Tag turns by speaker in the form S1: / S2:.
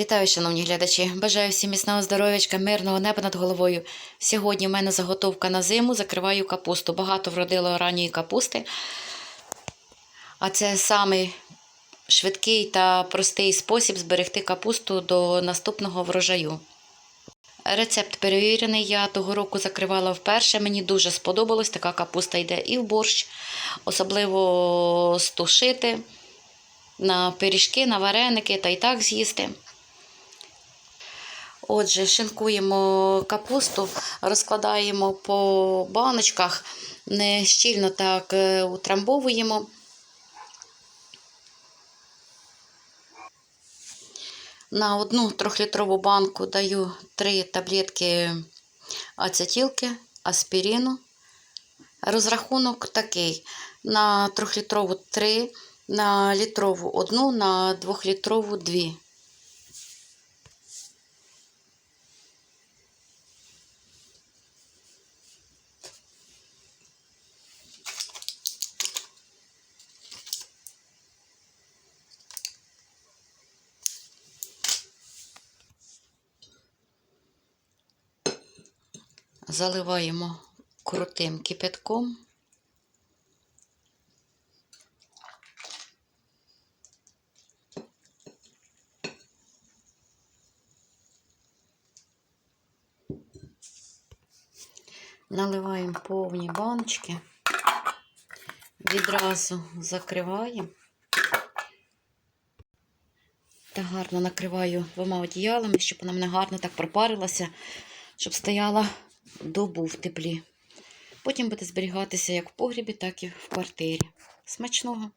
S1: Вітаю, шановні глядачі! Бажаю всім міцного здоров'ячка, мирного неба над головою. Сьогодні в мене заготовка на зиму, закриваю капусту. Багато вродило ранньої капусти. А це самий швидкий та простий спосіб зберегти капусту до наступного врожаю. Рецепт перевірений. Я того року закривала вперше. Мені дуже сподобалось. Така капуста йде і в борщ, особливо стушити на пиріжки, на вареники та й так з'їсти. Отже, шинкуємо капусту, розкладаємо по баночках, не щільно так е, утрамбовуємо. На одну трьохлітрову банку даю 3 таблетки ацетилки, аспірину. Розрахунок такий: на трьохлітрову 3, на літрову 1, на двохлітрову 2. Заливаємо крутим кипятком. Наливаємо повні баночки, відразу закриваємо та гарно накриваю двома одіялами, щоб вона мене гарно так пропарилася, щоб стояла добу в теплі. Потім буде зберігатися як в погрібі, так і в квартирі. Смачного!